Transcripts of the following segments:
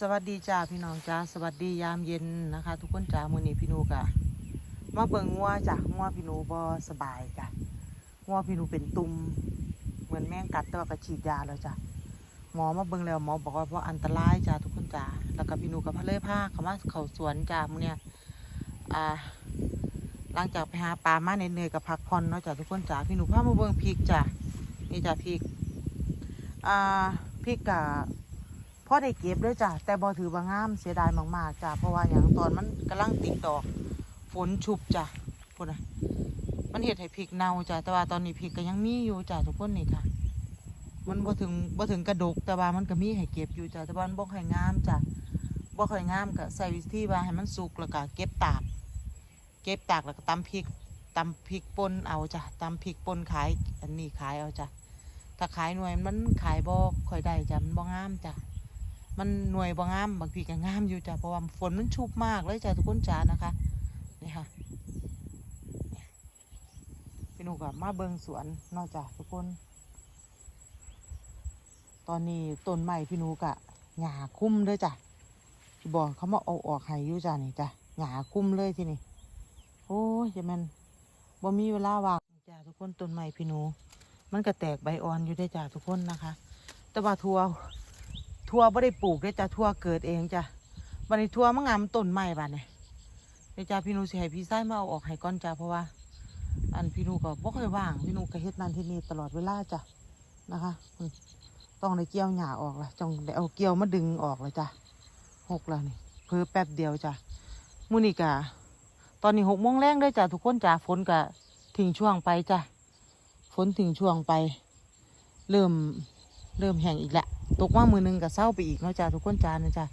สวัสดีจ้าพี่น้องจ้าสวัสดียามเย็นนะคะ ทุกคนจ้ามือนี้พี่นูกะมาเบิ่งงัวจ้ะงัวพี่นูบ่สบายจ้ะงัวพี่นูเป็นตุ่มเหมือนแมงกัดแต่ว่าก็ฉีดยาแล้วจ้ะหมอมาเบิ่งแล้วหมอบอกว่าบ่อันตรายจ้าทุกคนจ้าแล้วก็พี่นูก็พาเลยพาเขามาเขาสวนจ้ามือเนี้ยอ่าหลังจากไปหาปลามาเหนื่อยกับพักผ่อนเนาะจ้ะทุกคนจ้าพี่นูพามาเบิ่งพริกจ้ะนี่จ้ะพริกอ่าพริกกะ พ่อได้เก็บด้วยจ้ะแต่บอถือว่างามเสียดายมากๆจ้ะเพราะว่าอย่างตอนมันกำลังติดดอก ฝนชุบจ้ะพูดนะมันเห็ดให้พริกเน่าจ้ะแต่ว่าตอนนี้พริกก็ยังมีอยู่จ้ะทุกคนนี่ค่ะ มันบ่ถึงบ่ถึงกระดกแต่ว่ามันก็มีให้เก็บอยู่จ้ะแต่ว่ามันบ่ค่อยงามจ้ะบ่ค่อยงามก็ใส่วิธีว่าให้มันสุกแล้วก็เก็บตาก เก็บตากแล้วก็ตำพริกตำพริกป่นเอาจ้ะตำพริกป่นขายอันนี้ขายเอาจ้ะถ้าขายหน่วยมันขายบ่ค่อยได้จ้ะมันบ่งามจ้ะ มันหน่วยบางงามบางทีก็งามอยู่จ้ะเพราะว่าฝนมันชุบมากเลยจ้ะทุกคนจ้านะคะนี่ค่ะพี่หนูกับมาเบิงสวนนอกจากทุกคน ตอนนี้ต้นไม้พี่หนูกะหญ้าคุ้มเลยจ้ะพี่บอกเขามาเอาออกให้อยู่จ้ะนี่จ้ะหญ้าคุ้มเลยที่นี่โอ้ยจะแมันบ่มีเวลาว่างจ้ะทุกคนต้นไม้พี่หนู มันก็แตกใบอ่อนอยู่ได้จ้ะทุกคนนะคะ แต่ว่าทัว ทั่วไม่ได้ปลูกได้จ้ะทั่วเกิดเองจ้ะบันนี้ทั่วมะงามต้นไม้บ้านเนี่ยเดี๋ยวจ้าพี่นูสิให้พี่ไส้มาเอาออกให้ก่อนจ้ะเพราะว่า อันพี่นูก็บ่ค่อยว่างพี่นูก็เฮ็ดนั่นที่นี่ตลอดเวลาจ้ะนะคะต้องได้เกี่ยวหญ้าออกละจ้องได้เอาเกี่ยวมาดึงออกเลยจ้ะหกแล้วนี่เพิ่แป๊บเดียวจ้ะมื้อนี้กะตอนนี้หกโมงแรงได้จ้ะทุกคนจ้ะฝนกะทิ้งช่วงไปจ้ะฝนทิ้งช่วงไป เริ่ม เริ่มแห้งอีกแล้วตกมามือหนึงกับเศร้าไปอีกเนาะจ้ะทุกคนจ้านะจ้ะ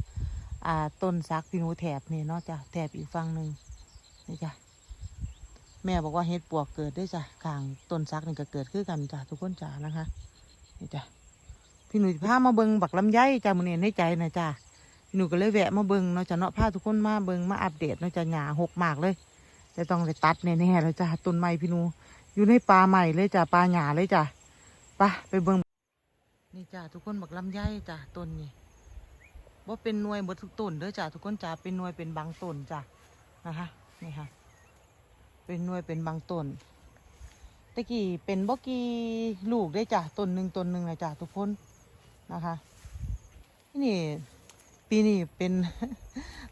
อ่าต้นซักพี่นูแถบนี่เนาะจ้ะแถบอีกฝั่งหนึ่งนี่จ้ะแม่บอกว่าเฮ็ดปวกเกิดด้วยจ้ะข้างต้นซักนี่ก็เกิดขึ้นกันจ้ะทุกคนจ้านะคะนี่จ้ะพี่หนูพามาเบิงบักลำไยจ้ะมือนี้ในใจนะจ้ะพี่หนูก็เลยแวะมาเบิงเนาะจ้ะเนาะพาทุกคนมาเบิงมาอัปเดตเนาะจ้ะหญ้าหกมากเลยจะต้องไปตัดแน่ๆแล้วจ้ะต้นไม้พี่หนูอยู่ในป่าใหม่เลยจ้ะป่าหญ้าเลยจ้ะไปไปเบิง นี่จ้าทุกคนบักลำไยจ้าต้นนี่ว่าเป็นหน่วยหมดทุกต้นเด้อจ้าทุกคนจ้าเป็นหน่วยเป็นบางต้นจ้านะคะนี่ค่ะ เป็นหน่วยเป็นบางต้นตะกี้เป็นบ่กี่ลูกได้จ้าต้นหนึ่งต้นหนึ่งนะจ้าทุกคนนะคะนี่ปีนี้เป็น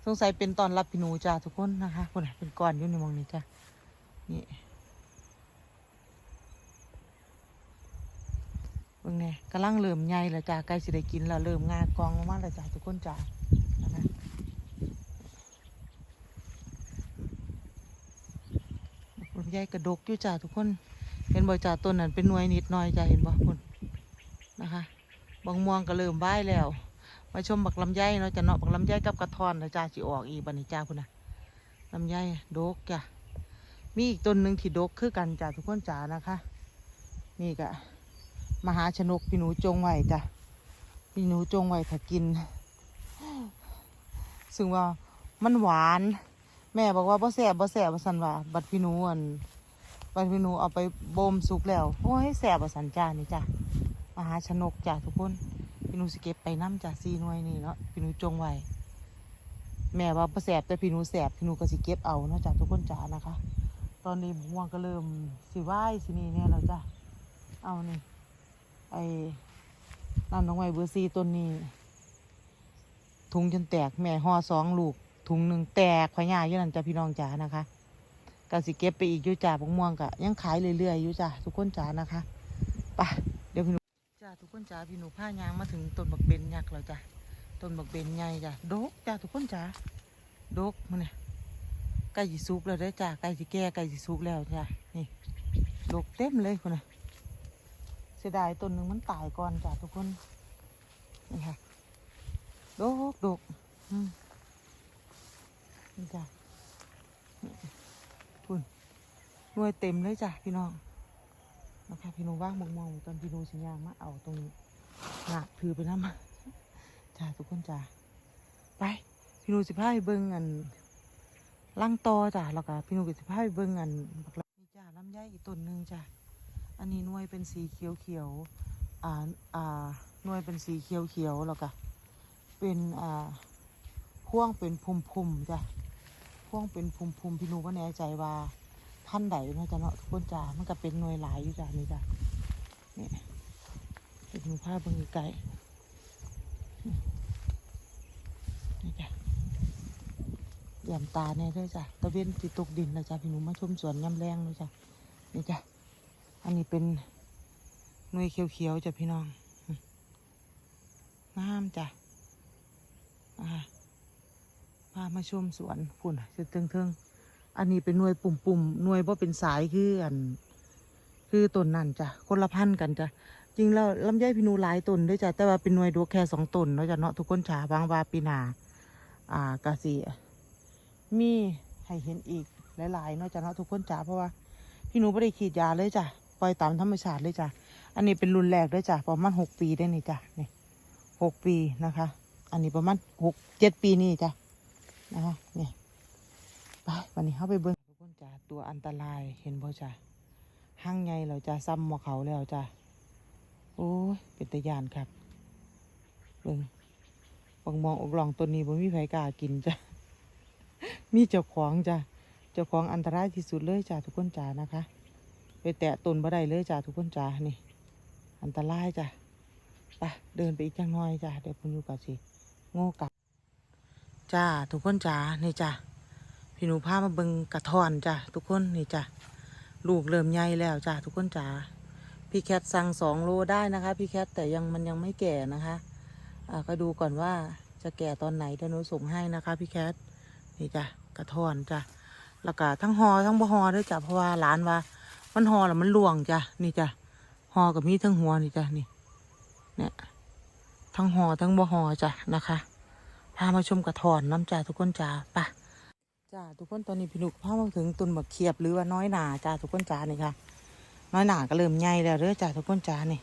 สงสัยเป็นตอนรับพี่หนูจ้าทุกคนนะคะคนเป็นก้อนอยู่ในมองนี้จ้านี่ เบิ่งนี่กำลังเริ่มใหญ่แล้วจ้าใกล้สิได้กินแล้วเริ่มงากองมาแล้วจ้าทุกคนจ้านะคะลำไยกระดกอยู่จ้าทุกคน เห็นบ่จ้าต้นนั้นเป็นหน่วยนิดหน่อยจ้าเห็นบ่คุณนะคะบางม่วงก็เริ่มใบแล้วมาชมบักลำไยเนาะจ้าเนาะบักลำไยกับกระทอนแล้วจ้าสิออกอีกบัดนี้จ้าคุณนะลำไยดกจ้ามีอีกต้นหนึ่งที่ดกคือกันจ้าทุกคนจ้านะคะ นี่ก็ มหาชนกพี่หนูจงไว้จ้ะพี่หนูจงไว้ถ้ากิน ซึ่งว่ามันหวาน แม่บอกว่าบ่แสบบ่แสบว่าสันว่า บัดพี่หนูอันบัดพี่หนูเอาไปบ่มสุกแล้วโอ้ยแสบว่สันจ้านี่จ้ะมหาชนกจ้ะทุกคนพี่หนูสิเก็บไปน้ำจ้ะซีหน่วยนี่เนาะพี่หนูจงไว้แม่ว่าบ่แสบแต่พี่หนูแสบพี่หนูก็สิเก็บเอาเนาะจ้ะทุกคนจ้านะคะ ตอนนี้ม่วงก็เริ่มสิไหวสินี่เนี่ยแล้วจ้ะเอานี่ ไอ้นั่นน้องไว้เบอร์ซีต้นนี้ ถุงจนแตกแม่ห่อสองลูก ถุงหนึ่งแตกขอยาอยู่นั่นจ้ะพี่น้องจ๋านะคะก็สิเก็บไปอีกอยู่จ้าพวกม่วงกะยังขายเรื่อยๆอยู่จ้าทุกคนจ๋านะคะไปเดี๋ยวพี่หนูจ้าทุกคนจ๋าพี่หนูผ้ายางมาถึงต้นบักเบนยักษ์แล้วจ้ะต้นบักเบนใหญ่จ้ะดกจ้าทุกคนจ๋าดกมันเนี่ยใกล้สิสุกแล้วเด้จ้าใกล้สิแก่ใกล้สิสุกแล้วจ้ะนี่ดกเต็มเลยคนน่ะ เสียดายต้นหนึ่งมันตายก่อนจ้ะทุกคนนี่ค่ะดกดกนี่จ้ะนี่ทุนหน่วยเต็มเลยจ้ะพี่น้องนะคะพี่น้องว่างมองมองๆตอนพี่น้องสัญญางมาเอาตรงนี้หนักถือไปน้ำจ้ะทุกคนจ้ะไปพี่น้องสิพาไปเบิ้งอันลังตอจ้ะแล้วก็พี่น้องก็สิพาไปเบิ้งอันบักลำนี่จ้ะลำไยอีกต้นหนึ่งจ้ะ อันนี้หน่วยเป็นสีเขียวเขียวอ่าอ่าหน่วยเป็นสีเขียวเขียวแล้วก็เป็นอ่าพ่วงเป็นพุ่มๆจ้ะพ่วงเป็นพุ่มๆพี่นูก็แน่ใจว่าพันใดนะจ้ะเนาะทุกคนจ้ามันก็เป็นหน่วยหลายอยู่จ้ะนี่จ้ะนี่เห็นภาเบิ่งไกลนี่จ้ะเหลี่ยมตาแน่เด้วยจ้ะตะเวนติดตกดินแล้วจ้ะพี่หนูมาชมสวนยำแรงเลยจ้ะนี่จ้ะ อันนี้เป็นหน่วยเขียวๆจ้ะพี่น้องงามจ้ะพามาชมสวนพุ่นจะเทิงเทิงๆ อันนี้เป็นหน่วยปุ่มปุ่มๆหน่วยว่าเป็นสายคืออัน คือต้นนั่นจ้ะคนละพันกันจ้ะจริงแล้วลำไยพินูหลายต้นด้วยจ้ะแต่ว่าเป็นหน่วยดวแค่สองต้นเนาะจ้ะเนาะทุกคนจ๋าบางวาปีนา อ่ากะสีมีให้เห็นอีกหลายๆเนาะจ้ะเนาะทุกคนจ๋าเพราะว่าพี่หนูไม่ได้ขีดยาเลยจ้ะ ปล่อยตามธรรมชาติเลยจ้ะ อันนี้เป็นรุ่นแรกด้วยจ้ะ ประมาณหกปีได้นี่จ้ะ นี่หกปีนะคะ อันนี้ประมาณหกเจ็ดปีนี่จ้ะ นะคะนี่ไปวันนี้เข้าไปเบิ้งทุกคนจ้ะ ตัวอันตรายเห็นบ่จ้ะห้างไงเราจะซ้ำหมอเขาแล้วจ้ะ โอ้ย เป็นตะยานครับ เบิ้งบางมองอกลองตัวนี้บ่มีไผกล้ากินจ้ะ มีเจ้าของจ้ะ เจ้าของอันตรายที่สุดเลยจ้ะทุกคนจ้ะนะคะ ไปแตะต้นบ่ได้เลยจ้ะทุกคนจ้ะนี่ อันตรายจ้ะไปเดินไปอีกจังน้อยจ้ะเดี๋ยวพุ่นอยู่กับสิโง่กลับจ้าทุกคนจ้านี่จ้ะพี่หนูพามาเบิงกระทอนจ้ะทุกคนนี่จ้ะลูกเริ่มใหญ่แล้วจ้ะทุกคนจ้าพี่แคทสั่งสองโลได้นะคะ พี่แคทแต่ยังมันยังไม่แก่นะคะอ่าก็ดูก่อนว่าจะแก่ตอนไหนเดี๋ยวหนูส่งให้นะคะพี่แคทนี่จ้ะกระทอนจ้ะแล้วก็ทั้งหอทั้งบ่หอด้วยจ้ะเพราะว่าหลานว่า มันหอแล้วมันหลวงจ้ะนี่จ้ะหอกับมีทั้งหัวนี่จ้ะนี่ เนี่ย ทั้งหอทั้งบ่หอจ้ะนะคะพามาชมกระถอนน้ำจ้าทุกคนจ้าปะจ้าทุกคนตอนนี้พี่นุกพามาถึงตุนบักเขียบหรือว่าน้อยหนาจ้าทุกคนจ้านี่ค่ะน้อยหนาก็เริ่มใหญ่แล้วเด้อจ้าทุกคนจ้านี่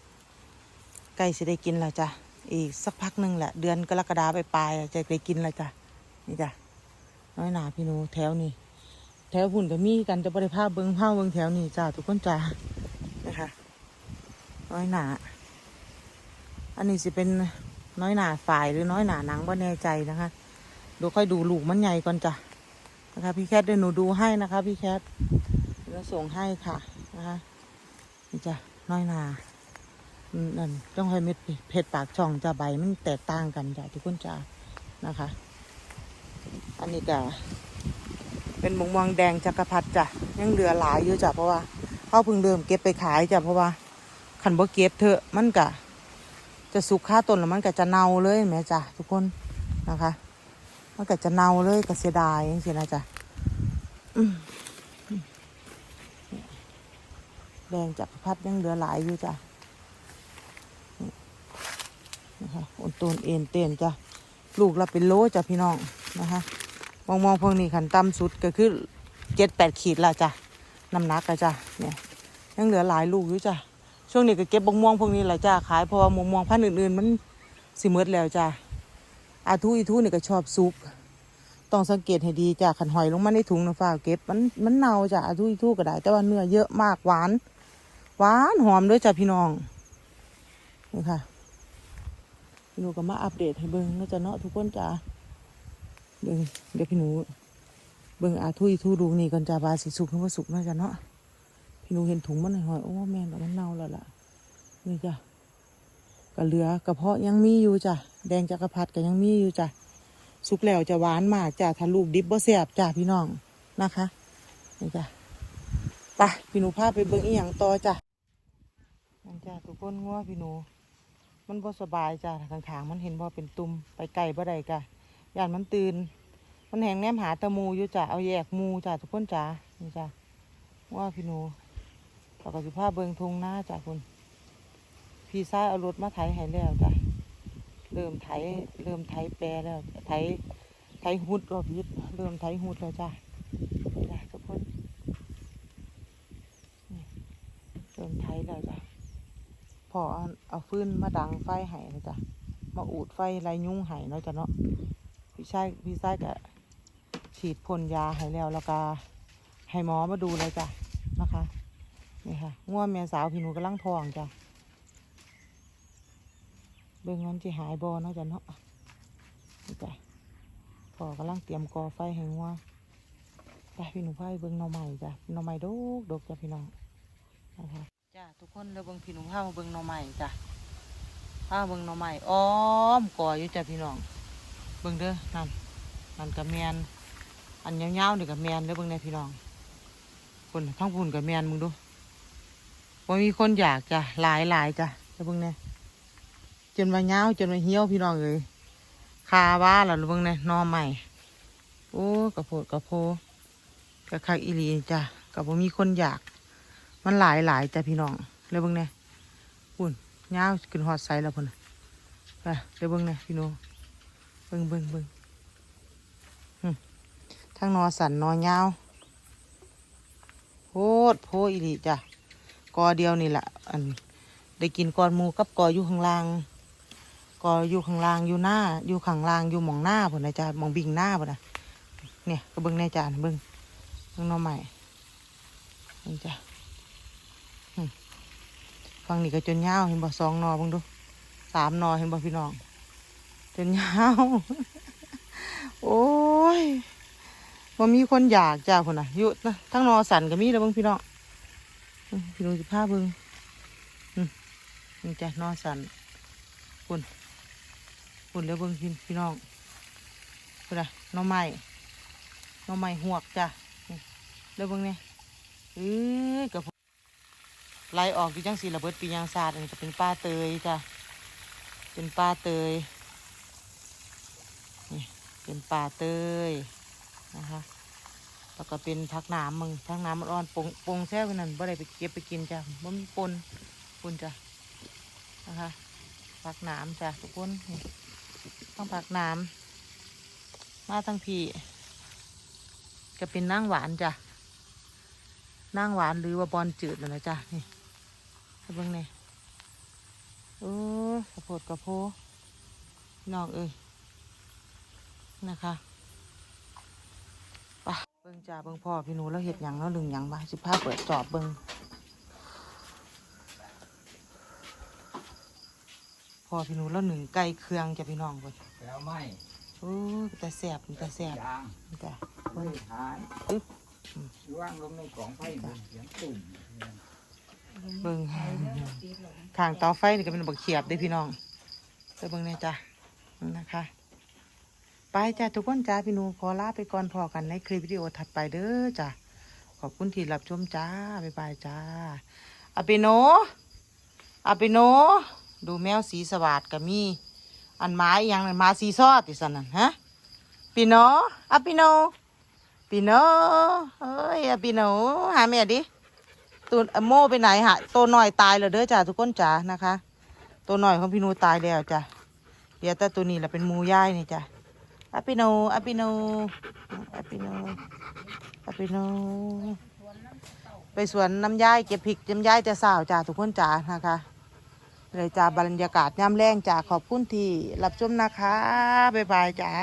ใกล้จะได้กินแล้วจ้าอีกสักพักหนึ่งแหละเดือนกรกฎาไปปลายจะได้กินแล้วจ้านี่จ้าน้อยหนาพี่หนูแถวนี้ แถวหุ่นก็มีกันจะบริภาพเบิ้งผ้าเบิ้งแถวนี้จ้าทุกคนจ้านะคะน้อยหนา อันนี้สิเป็นน้อยหนาฝ่ายหรือน้อยหนาหนังบ่แน่ใจนะคะดูค่อยดูลูกมันใหญ่ก่อนจ้ะนะคะพี่แคทเดี๋ยวหนูดูให้นะคะ พี่แคทแล้วส่งให้ค่ะนะคะนี่จ้ะน้อยหนาอืมนั่นต้องให้เม็ดเผ็ดปากช่องจ้ะใบมันแตกต่างกันจ้ะทุกคนจ้ะนะคะ อันนี้ก็ เป็นมงมวงแดงจักรพรรดิจ้ะยังเหลือหลายอยู่จ้ะเพราะว่าเขาเพิ่งเริ่มเก็บไปขายจ้ะเพราะว่าขันบ่เก็บเถอะมันกะจะสุกค่าต้นแล้วมันก็จะเน่าเลยแม่จ้ะทุกคนนะคะมันก็จะเน่าเลยก็เสียดายจริงๆนะจ๊ะแดงจากรพัดยังเหลือหลายอยู่จ้ะนี่นะคะอดต้นเอ็นเต้นจ้ะลูกละเป็นโลจ้ะพี่น้องนะคะ มองมองพวกนี้ขันต่ำสุดก็คือเจ็ดแปดขีดละจ้ะน้ำหนักอะจ้ะเนี่ยยังเหลือหลายลูกอยู่จ้ะช่วงนี้ก็เก็บบงม่วงพวกนี้ละจ้าขายเพราะว่ามะม่วงพันธุ์อื่นๆมันสิหมดแล้วจ้าอาทูอีทูนี่ก็ชอบซุกต้องสังเกตให้ดีจ้าขันหอยลงมาในถุงนะฝ้าเก็บมันมันเน่าจ้าอาทูอีทูก็ได้ แต่ว่าเนื้อเยอะมากหวานหวานหอมด้วยจ้าพี่น้องนี่ค่ะพี่หนูก็มาอัปเดตให้เบิ้งนะจ๊ะเนาะทุกคนจ้า เบิ้งเดี๋ยวพี่หนู เบิ้งอาทูอีทูดูนี่ก่อนจ้าบาสิสุกหรือว่าสุกนะจ๊ะเนาะพี่หนูเห็นถุงมันหอยโอ้แม่นแล้วมันเน่าแล้วล่ะนี่จ้ะก็เหลือกระเพาะยังมีอยู่จ้ะแดงจักรพรรดิก็ยังมีอยู่จ้ะสุกแล้วจะหวานมากจ้ะถ้าลูกดิบบ่แซ่บจ้ะพี่น้องนะคะนี่จ้ะไปพี่หนูพาไปเบิ่งอีหยังต่อจ้ะนั่นจ้ะทุกคนงัวพี่หนู มันบ่สบายจ้ะข้างมันเห็นบ่เป็นตุ่มไปไกลบ่ได้กะ ย่านมันตื่น มันแหงแนมหาตะมูอยู่จ้ะเอาแยกมูจ้ะทุกคนจ้ะนี่จ้ะว่าพี่หนูเราก็สิพาเบิงทงหน้าจ้ะคุณพี่ซ้ายเอารถมาไถให้แล้วจ้ะเริ่มไถเริ่มไถแปรแล้วไถไถหุดรอบยิดเริ่มไถหุดแล้วจ้ะนี่จ้ะทุกคนเริ่มไถแล้วจ้ะพอเอาฟืนมาดังไฟให้นะจ้ะมาอูดไฟไรยุ่งให้เนาะจ้ะเนาะ ชายพี่ชายก็ฉีดพ่นยาให้แล้วแล้วก็ให้หมอมาดูเลยจ้ะนะคะนี่ค่ะง่วงแม่สาวพี่หนูกำลังท้องจ้ะเบิ่งมันจะหายบอเนาะจ้ะเนาะจ้ะพ่อกำลังเตรียมก่อไฟให้งัวงไปพี่หนูไปเบิ่งหน่อไม้จ้ะหน่อไม้ดกดกจ้ะพี่น้องนะคะจ้าทุกคนเดี๋ยวเบิ่งพี่หนูพามาเบิ่งหน่อไม้จ้ะพามาเบิ่งหน่อไม้อ้อมก่ออยู่จ้ะพี่น้อง เบิ่งเด้อนั่นนั่นกับแมนอันยาวๆนี่กับแมนเด้อเบิ่งในพี่น้องคนทั้งพุ่นกับแมนมึงดูว่ามีคนอยากจ้ะหลายหลายๆจ้ะเดี๋ยวเบิ่งเนี่ยจนว่ายาจนว่าเหี่ยวพี่น้องเลยคาว่าแล้วเบิ่งเนี่ยหน่อไม้โอ้กระโพดกระโพกระคักอีหลีจ้ะกับว่ามีคนอยาก มันหลายหลายจ้ะพี่น้องแล้วเบิ่งเนี่ยพุ่นยาขึ้นฮอดไซแล้วพุ่นไปเดี๋ยวเบิ่งเนี่ยพี่น้อง เบิ่งเบิ่งเบิ่งทั้งนอสันนอยาวโพดโพอีหลีจ้ะกอเดียวนี่แหละอันได้กินกอนหมูกับกออยู่ข้างล่างกออยู่ข้างล่างอยู่หน้า อยู่ข้างล่างอยู่หมองหน้าพุ่นะจ้ะหมองบิงหน้าพุ่นะเนี่ยก็เบิ่งในจานเบิ่งเบิ่งนอใหม่จ้ะฟังนี่ก็จนยาวเห็นบ่สองนอเบิ่งดูสามนอเห็นบ่พี่น้อง จนยาวโอ้ยว่ามีคนอยากจ้าคนน่ะยู่นะทั้งนอสันก็มีแล้วเบิ่งพี่น้องพี่น้องสิพาเบิ่งอืมนี่จ้ะนอสันคุณคุณแล้วเบิ่งพี่พี่น้องคุณน่ะหนอไม้หนอไม้หวกจ้ะแล้วเบิ่งนี่เอ้ยกับไล่ออกอยู่จังสีระเบิดปียางศาสตร์อันนี้จะเป็นป้าเตยจ้ะเป็นป้าเตย เป็นป่าเตยนะคะ แล้วก็เป็นพักน้ำมึงพักน้ำมันอ่อนปงปงแซ่บนั่นบ่ได้ไปเก็บไปกินจ้ะบ่มีปนปนจ้ะนะคะพักน้ำจ้ะทุกคนนี่ต้องพักน้ำมาทั้งพี่ก็เป็นนางหวานจ้ะนางหวานหรือว่าบอลจืดนั่นะจ้ะนี่ให้เบิ่งนี่โอ้ยกระโพดกระโพน้องเอ้ย นะคะไปเบิ่งจ้าเบิ่งพ่อพี่หนูแล้วเห็ดหยังแล้วลึงหยังบ้าสิพาเปิดจอบเบิ่งพ่อพี่หนูแล้วหนึ่งไก่เครื่องจ้ะพี่น้องเบิ่งแล้วไม่โอ้ยแต่แสบแต่แสบยางจ้ะไม่เบิ่งหายอึ๊บว่างลงในกล่องไฟบนเสียงตุ่มเบิ่งข้างเตาไฟนี่ก็เป็นบักเขียบเด้อพี่น้องไปเบิ่งเนี่ยจ้ะนั่นนะคะ ไปจ้ะทุกคนจ้าพี่นูขอลาไปก่อนพอกันในคลิปวิดีโอถัดไปเด้อจ้ะขอบคุณที่รับชมจ้าบ๊ายบายจ้าอาปิโนอาปิโน ดูแมวสีสวัสดกับมี อันไม้ยังหมาสีซอดติสันนั่นฮะปิโนอาปิโนปิโนเอ้ยอาปิโนหาแม่ดิตัวโมไปไหนหะตัวหน่อยตายแล้วเด้อจ้าทุกคนจ้านะคะ ตัวหน่อยของพี่นูตายแล้วจ้ะเดี๋ยวแต่ตัวนี้แหละเป็นมูย่ายนี่จ้ะ อาปิโนอาปิโนอาปิโนอาปิโน ไปสวนน้ำย่ายเก็บพริกน้ำย่ายจะสาวจ่าทุกคนจ่านะคะเลยจ่าบรรยากาศย่ำแรงจ่าขอบคุณที่รับชมนะคะ บ๊ายบายจ้า